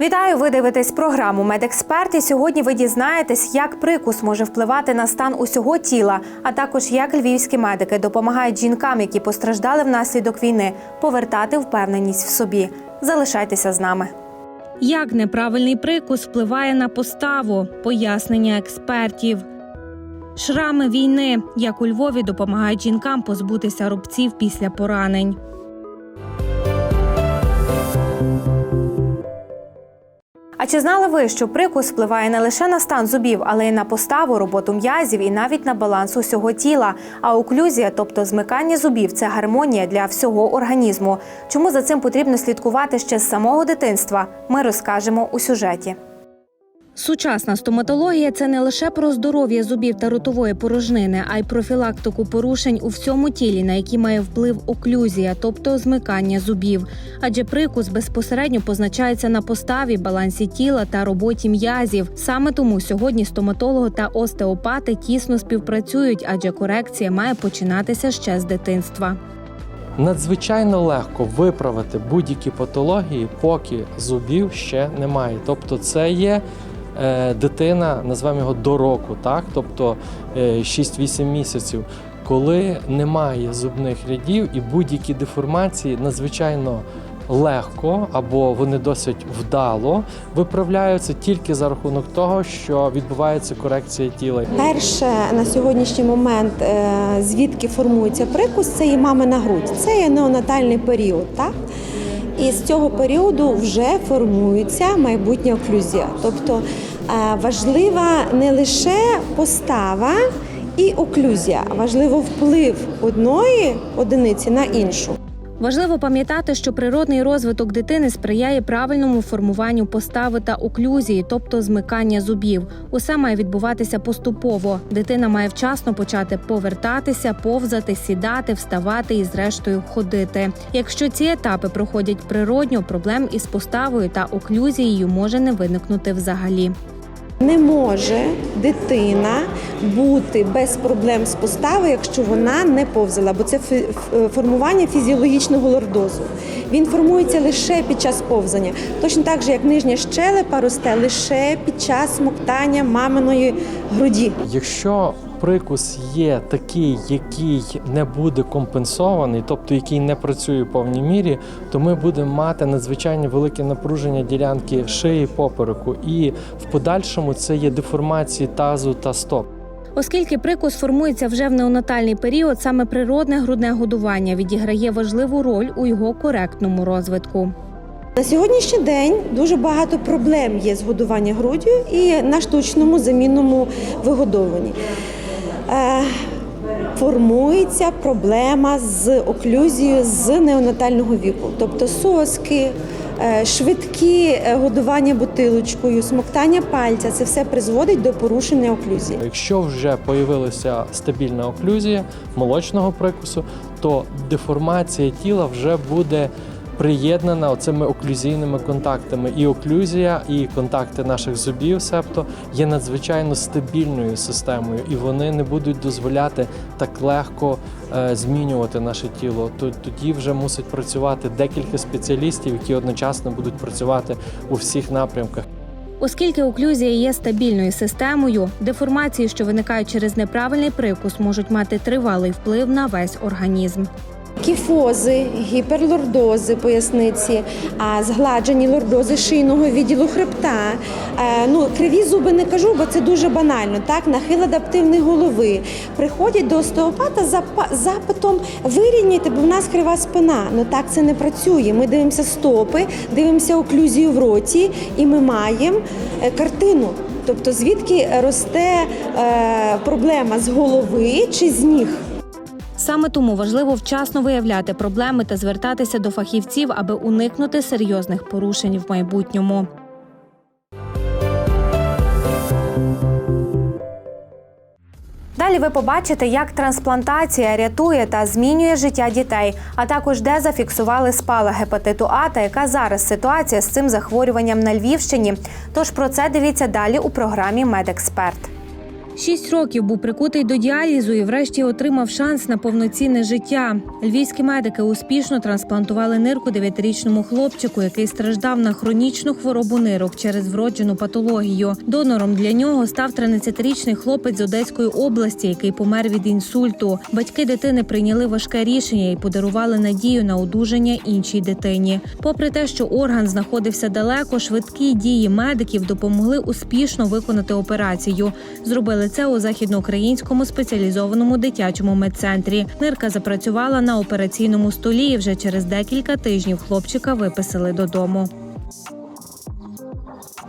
Вітаю! Ви дивитесь програму Медексперт. І сьогодні ви дізнаєтесь, як прикус може впливати на стан усього тіла, а також як львівські медики допомагають жінкам, які постраждали внаслідок війни, повертати впевненість в собі. Залишайтеся з нами. Як неправильний прикус впливає на поставу? Пояснення експертів. Шрами війни, як у Львові допомагають жінкам позбутися рубців після поранень. А чи знали ви, що прикус впливає не лише на стан зубів, але й на поставу, роботу м'язів і навіть на баланс усього тіла? А оклюзія, тобто змикання зубів, це гармонія для всього організму. Чому за цим потрібно слідкувати ще з самого дитинства? Ми розкажемо у сюжеті. Сучасна стоматологія це не лише про здоров'я зубів та ротової порожнини, а й профілактику порушень у всьому тілі, на які має вплив оклюзія, тобто змикання зубів. Адже прикус безпосередньо позначається на поставі, балансі тіла та роботі м'язів. Саме тому сьогодні стоматологи та остеопати тісно співпрацюють, адже корекція має починатися ще з дитинства. Надзвичайно легко виправити будь-які патології, поки зубів ще немає. Тобто, це є дитина, назвемо його до року, так? тобто е, 6-8 місяців, коли немає зубних рядів і будь-які деформації надзвичайно легко або вони досить вдало виправляються тільки за рахунок того, що відбувається корекція тіла. Перше на сьогоднішній момент, е, звідки формується прикус, це є мамина грудь. Це є неонатальний період, так? І з цього періоду вже формується майбутня оклюзія. Тобто е, важлива не лише постава і оклюзія, важливо вплив одної одиниці на іншу. Важливо пам'ятати, що природний розвиток дитини сприяє правильному формуванню постави та оклюзії, тобто змикання зубів. Усе має відбуватися поступово. Дитина має вчасно почати повертатися, повзати, сідати, вставати і, зрештою, ходити. Якщо ці етапи проходять природньо, проблем із поставою та оклюзією може не виникнути взагалі. Не може дитина бути без проблем з постави, якщо вона не повзала, бо це формування фізіологічного лордозу. Він формується лише під час повзання, точно так же, як нижня щелепа росте лише під час смоктання маминої груді. Якщо прикус є такий, який не буде компенсований, тобто який не працює в повній мірі, то ми будемо мати надзвичайно велике напруження ділянки шиї попереку, і в подальшому це є деформації тазу та стоп. Оскільки прикус формується вже в неонатальний період, саме природне грудне годування відіграє важливу роль у його коректному розвитку. На сьогоднішній день дуже багато проблем є з годуванням груддю і на штучному замінному вигодовуванні. Е, формується проблема з оклюзією з неонатального віку, тобто соски. е, Швидкі е, годування бутилочкою, смоктання пальця це все призводить до порушення оклюзії. Якщо вже появилася стабільна оклюзія молочного прикусу, то деформація тіла вже буде приєднана оцими оклюзійними контактами. І оклюзія, і контакти наших зубів, себто є надзвичайно стабільною системою, і вони не будуть дозволяти так легко е, змінювати наше тіло. Тоді вже мусить працювати декілька спеціалістів, які одночасно будуть працювати у всіх напрямках. Оскільки оклюзія є стабільною системою, деформації, що виникають через неправильний прикус, можуть мати тривалий вплив на весь організм. Кіфози, гіперлордози поясниці, згладжені лордози шийного відділу хребта. Е, Ну, криві зуби не кажу, бо це дуже банально. Так, нахил адаптивної голови. Приходять до остеопата за запитом вирівняйте, бо в нас крива спина. Ну так це не працює. Ми дивимося стопи, дивимося оклюзію в роті, і ми маємо е, картину. Тобто, звідки росте е, проблема з голови чи з ніг? Саме тому важливо вчасно виявляти проблеми та звертатися до фахівців, аби уникнути серйозних порушень в майбутньому. Далі ви побачите, як трансплантація рятує та змінює життя дітей, а також де зафіксували спала гепатиту А та яка зараз ситуація з цим захворюванням на Львівщині. Тож про це дивіться далі у програмі Медексперт. Шість років був прикутий до діалізу і врешті отримав шанс на повноцінне життя. Львівські медики успішно трансплантували нирку дев'ятирічному хлопчику, який страждав на хронічну хворобу нирок через вроджену патологію. Донором для нього став 13-річний хлопець з Одеської області, який помер від інсульту. Батьки дитини прийняли важке рішення і подарували надію на одужання іншій дитині. Попри те, що орган знаходився далеко, швидкі дії медиків допомогли успішно виконати операцію. Зробили це у західноукраїнському спеціалізованому дитячому медцентрі. Нирка запрацювала на операційному столі. і Вже через декілька тижнів хлопчика виписали додому.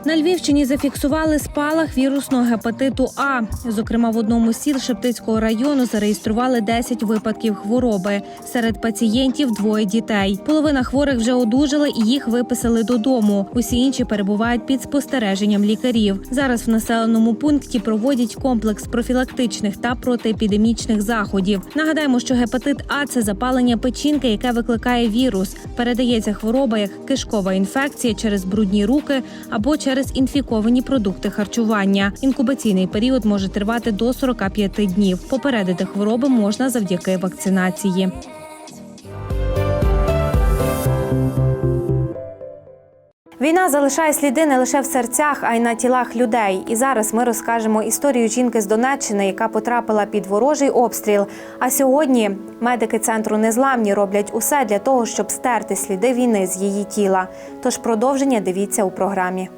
На Львівщині зафіксували спалах вірусного гепатиту А. Зокрема, в одному з сіл Шептицького району зареєстрували 10 випадків хвороби. Серед пацієнтів двоє дітей. Половина хворих вже одужали і їх виписали додому. Усі інші перебувають під спостереженням лікарів. Зараз в населеному пункті проводять комплекс профілактичних та протиепідемічних заходів. Нагадаємо, що гепатит А це запалення печінки, яке викликає вірус. Передається хвороба як кишкова інфекція через брудні руки або через інфіковані продукти харчування. Інкубаційний період може тривати до 45 днів. Попередити хвороби можна завдяки вакцинації. Війна залишає сліди не лише в серцях, а й на тілах людей. І зараз ми розкажемо історію жінки з Донеччини, яка потрапила під ворожий обстріл. А сьогодні медики центру незламні роблять усе для того, щоб стерти сліди війни з її тіла. Тож продовження дивіться у програмі.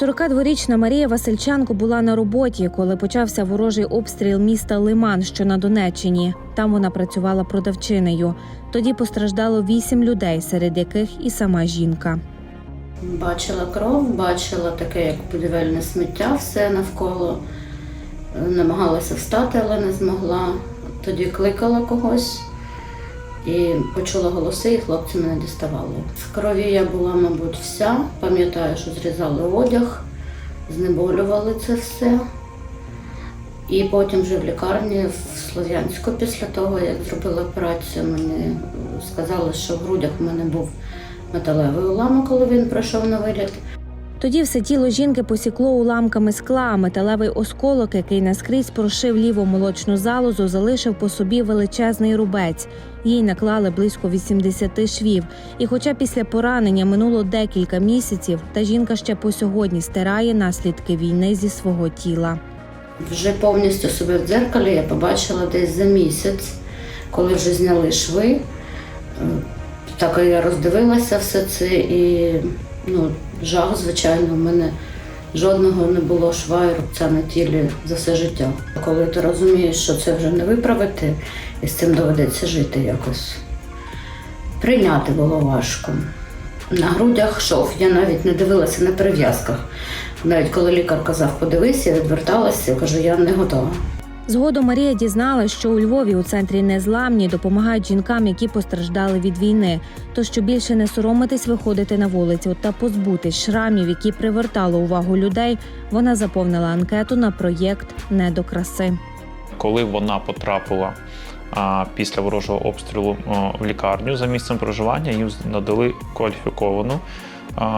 42-річна Марія Васильченко була на роботі, коли почався ворожий обстріл міста Лиман, що на Донеччині. Там вона працювала продавчинею. Тоді постраждало вісім людей, серед яких і сама жінка. Бачила кров, бачила таке, як будівельне сміття, все навколо. Намагалася встати, але не змогла. Тоді кликала когось і почула голоси, і хлопці мене діставали. В крові я була, мабуть, вся. Пам'ятаю, що зрізали одяг, знеболювали це все. І потім вже в лікарні в Слов'янську, після того, як зробили операцію, мені сказали, що в грудях в мене був металевий уламок, коли він пройшов на виліт. Тоді все тіло жінки посікло уламками скла, металевий осколок, який наскрізь прошив ліву молочну залозу, залишив по собі величезний рубець. Їй наклали близько 80 швів. І хоча після поранення минуло декілька місяців, та жінка ще по сьогодні стирає наслідки війни зі свого тіла. Вже повністю себе в дзеркалі я побачила десь за місяць, коли вже зняли шви. Е, Так я роздивилася все це і ну, жах, звичайно, в мене жодного не було шва і рубця на тілі за все життя. Коли ти розумієш, що це вже не виправити, і з цим доведеться жити якось. Прийняти було важко. На грудях шов, я навіть не дивилася на перев'язках. Навіть коли лікар казав, подивись, я відверталася, я кажу, я не готова. Згодом Марія дізналась, що у Львові у центрі незламні допомагають жінкам, які постраждали від війни. То що більше не соромитись виходити на вулицю та позбутись шрамів, які привертали увагу людей, вона заповнила анкету на проєкт Не до краси. коли вона потрапила після ворожого обстрілу в лікарню за місцем проживання, їм надали кваліфіковану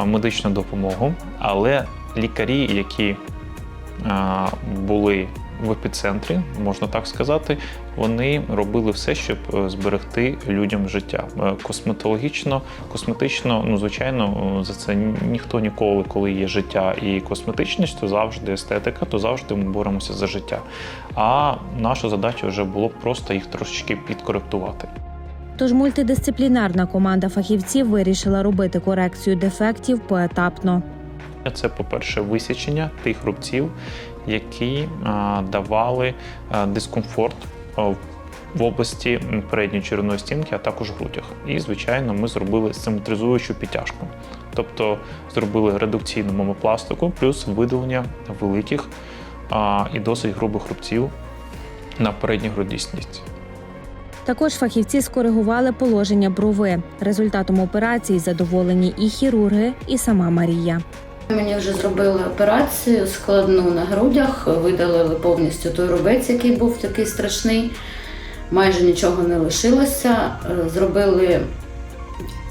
медичну допомогу. Але лікарі, які були в епіцентрі, можна так сказати, вони робили все, щоб е, зберегти людям життя. Е, Косметологічно, косметично, ну звичайно, е, за це ніхто ніколи, коли є життя і косметичність, то завжди естетика, то завжди ми боремося за життя. А наша задача вже було просто їх трошечки підкоректувати. Тож мультидисциплінарна команда фахівців вирішила робити корекцію дефектів поетапно. Це, по-перше, висічення тих рубців, які давали дискомфорт в- області передньої черевної стінки, а також грудях. І, звичайно, ми зробили симетризуючу підтяжку. Тобто зробили редукційну мамопластику плюс видалення великих і досить грубих рубців на передній грудній стінці. Також фахівці скоригували положення брови. Результатом операції задоволені і хірурги, і сама Марія. Мені вже зробили операцію складну на грудях, видалили повністю той рубець, який був такий страшний. Майже нічого не лишилося. Е, Зробили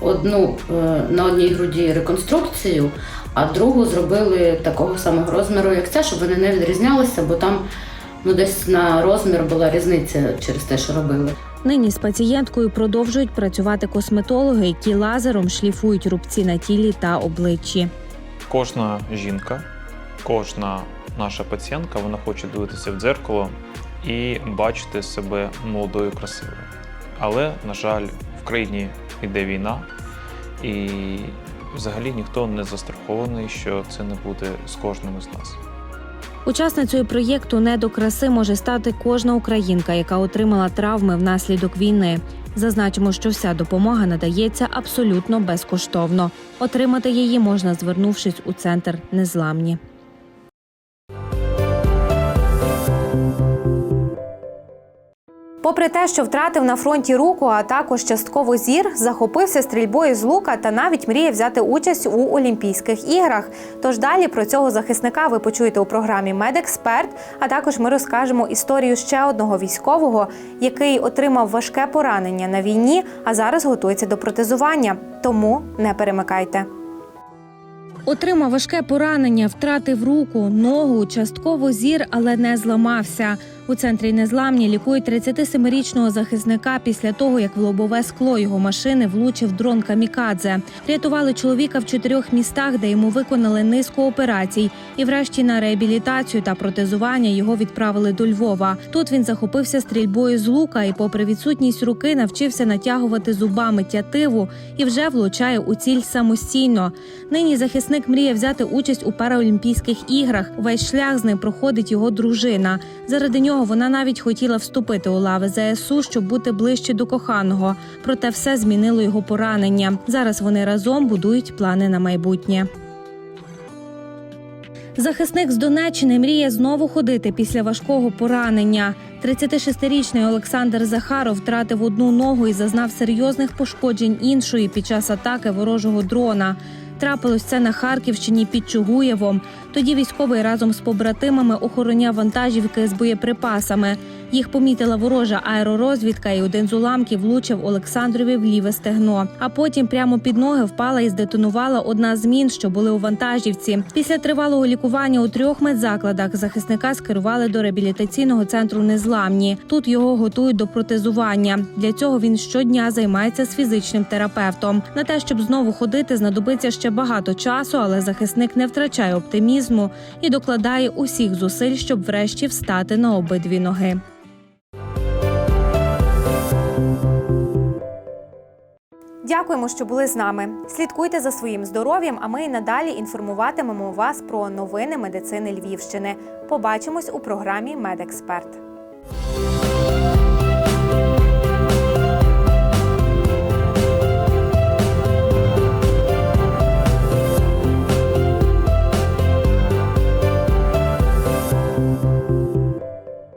одну е, на одній груді реконструкцію, а другу зробили такого самого розміру, як ця, щоб вони не відрізнялися, бо там ну, десь на розмір була різниця через те, що робили. Нині з пацієнткою продовжують працювати косметологи, які лазером шліфують рубці на тілі та обличчі. Кожна жінка, кожна наша пацієнтка, вона хоче дивитися в дзеркало і бачити себе молодою, красивою. Але, на жаль, в країні йде війна, і взагалі ніхто не застрахований, що це не буде з кожним із нас. Учасницею проєкту «Не до краси може стати кожна українка, яка отримала травми внаслідок війни. Зазначимо, що вся допомога надається абсолютно безкоштовно. Отримати її можна, звернувшись у центр Незламні. Попри те, що втратив на фронті руку, а також частково зір, захопився стрільбою з лука та навіть мріє взяти участь у Олімпійських іграх. Тож далі про цього захисника ви почуєте у програмі Медексперт. А також ми розкажемо історію ще одного військового, який отримав важке поранення на війні, а зараз готується до протезування. Тому не перемикайте. Отримав важке поранення, втратив руку, ногу, частково зір, але не зламався. У центрі незламні лікують 37-річного захисника після того, як в лобове скло його машини влучив дрон камікадзе. Рятували чоловіка в чотирьох містах, де йому виконали низку операцій. І, врешті, на реабілітацію та протезування його відправили до Львова. Тут він захопився стрільбою з лука і, попри відсутність руки, навчився натягувати зубами тятиву і вже влучає у ціль самостійно. Нині захисник мріє взяти участь у Параолімпійських іграх. Весь шлях з ним проходить його дружина. Заради нього вона навіть хотіла вступити у лави ЗСУ, щоб бути ближче до коханого. Проте все змінило його поранення. Зараз вони разом будують плани на майбутнє. Захисник з Донеччини мріє знову ходити після важкого поранення. 36-річний Олександр Захаров втратив одну ногу і зазнав серйозних пошкоджень іншої під час атаки ворожого дрона. Трапилось це на Харківщині під Чугуєвом. Тоді військовий разом з побратимами охороняв вантажівки з боєприпасами. Їх помітила ворожа аеророзвідка, і один з уламків влучив Олександрові в ліве стегно. А потім прямо під ноги впала і здетонувала одна з мін, що були у вантажівці. Після тривалого лікування у трьох медзакладах захисника скерували до реабілітаційного центру Незламні. Тут його готують до протезування. Для цього він щодня займається з фізичним терапевтом. На те, щоб знову ходити, знадобиться ще багато часу, але захисник не втрачає оптимізму і докладає усіх зусиль, щоб врешті встати на обидві ноги. Дякуємо, що були з нами. Слідкуйте за своїм здоров'ям, а ми і надалі інформуватимемо вас про новини медицини Львівщини. Побачимось у програмі Медексперт.